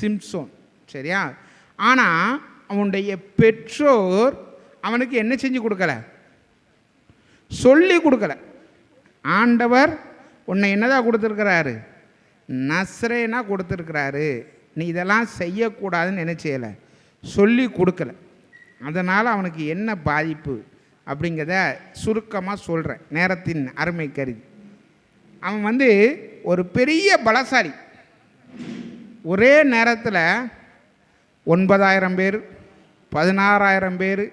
சிம்சோன். சரியா? ஆனால் அவனுடைய பெற்றோர் அவனுக்கு என்ன செஞ்சு கொடுக்கல? சொல்லி கொடுக்கல. ஆண்டவர் உன்னை என்னதான் கொடுத்துருக்கிறாரு? நஸ்ரேனா கொடுத்துருக்கிறாரு. நீ இதெல்லாம் செய்யக்கூடாதுன்னு என்ன செய்யலை? சொல்லி கொடுக்கல. அதனால் அவனுக்கு என்ன பாதிப்பு? அப்படிங்கிறத சுருக்கமாக சொல்கிறேன் நேரத்தின் அருமை கருதி. அவன் வந்து ஒரு பெரிய பலசாலி. ஒரே நேரத்தில் ஒன்பதாயிரம் பேர் பதினாறாயிரம் பேர்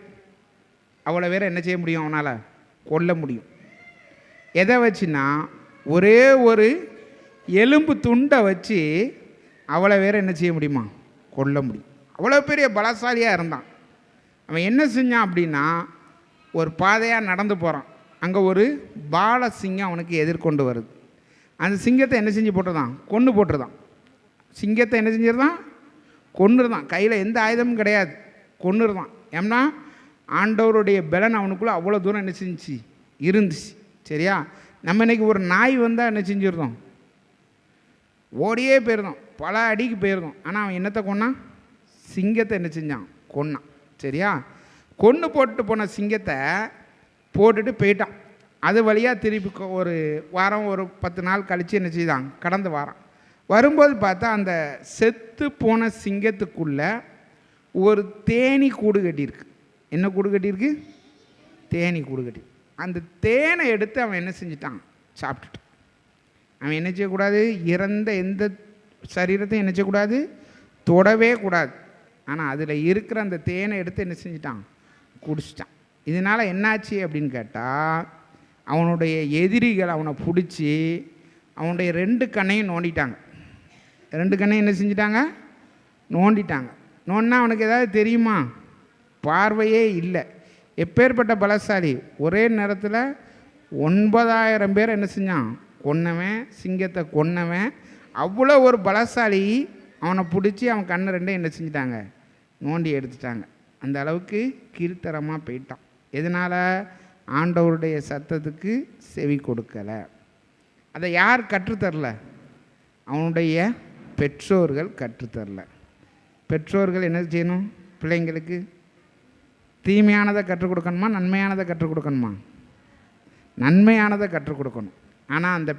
அவ்வளோ பேரை என்ன செய்ய முடியும் அவனால்? கொல்ல முடியும். எதை வச்சுன்னா ஒரே ஒரு எலும்பு துண்டை வச்சு அவ்வளோ பேரை என்ன செய்ய முடியுமா? கொல்ல முடியும். அவ்வளோ பெரிய பலசாலியாக இருந்தான். அவன் என்ன செஞ்சான் அப்படின்னா ஒரு பாதையாக நடந்து போகிறான் அங்கே ஒரு பால சிங்கம் அவனுக்கு எதிர்கொண்டு வருது. அந்த சிங்கத்தை என்ன செஞ்சு போட்டுருதான் கொன்று போட்டுருதான் சிங்கத்தை என்ன செஞ்சிருந்தான்? கொன்னுருதான் கையில் எந்த ஆயுதமும் கிடையாது. கொன்னுருதான் ஏன்னா ஆண்டவருடைய பலன் அவனுக்குள்ளே அவ்வளோ தூரம் என்ன செஞ்சுச்சு? இருந்துச்சு. சரியா? நம்ம இன்னைக்கு ஒரு நாய் வந்தால் என்ன செஞ்சிருந்தோம்? ஓடியே போயிருந்தோம். பல அடிக்கு போயிருந்தோம். ஆனால் அவன் என்னத்தை கொன்னான்? சிங்கத்தை என்ன செஞ்சான்? கொன்னான். சரியா? கொன்று போட்டு போன சிங்கத்தை போட்டுட்டு போயிட்டான். அது வழியாக திருப்பி ஒரு வாரம் ஒரு பத்து நாள் கழித்து என்ன செய்தான்? கடந்து வாரம். வரும்போது பார்த்தா அந்த செத்து போன சிங்கத்துக்குள்ள ஒரு தேனி கூடு கட்டியிருக்கு. என்ன கூடு கட்டியிருக்கு? தேனி கூடு கட்டி. அந்த தேனை எடுத்து அவன் என்ன செஞ்சிட்டான்? சாப்பிட்டுட்டான். அவன் என்ன செய்யக்கூடாது? இறந்த எந்த சரீரத்தையும் என்ன செய்யக்கூடாது? தொடவே கூடாது. ஆனால் அதில் இருக்கிற அந்த தேனை எடுத்து என்ன செஞ்சிட்டான்? குடிச்சிட்டான். இதனால் என்னாச்சு அப்படின்னு கேட்டால் அவனுடைய எதிரிகள் அவனை பிடிச்சி அவனுடைய ரெண்டு கண்ணையும் நோண்டிட்டாங்க. ரெண்டு கண்ணையும் என்ன செஞ்சிட்டாங்க? நோண்டிட்டாங்க. நோண்டினா அவனுக்கு ஏதாவது தெரியுமா? பார்வையே இல்லை. எப்பேற்பட்ட பலசாலி? ஒரே நேரத்தில் ஒன்பதாயிரம் பேர் என்ன செஞ்சான்? கொன்னவன் சிங்கத்தை கொன்னவன். அவ்வளோ ஒரு பலசாலி அவனை பிடிச்சி அவன் கண்ணை ரெண்டே என்ன செஞ்சிட்டாங்க? நோண்டி எடுத்துட்டாங்க. அந்த அளவுக்கு கீழ்த்தரமாக போயிட்டான். எதனால்? ஆண்டவருடைய சத்தத்துக்கு செவி கொடுக்கலை. அதை யார் கற்றுத்தரல? அவனுடைய பெற்றோர்கள் கற்றுத்தரல. பெற்றோர்கள் என்ன செய்யணும்? பிள்ளைங்களுக்கு தீமையானதை கற்றுக் கொடுக்கணுமா? நன்மையானதை கற்றுக் கொடுக்கணுமா? நன்மையானதை கற்றுக் கொடுக்கணும். ஆனால் அந்த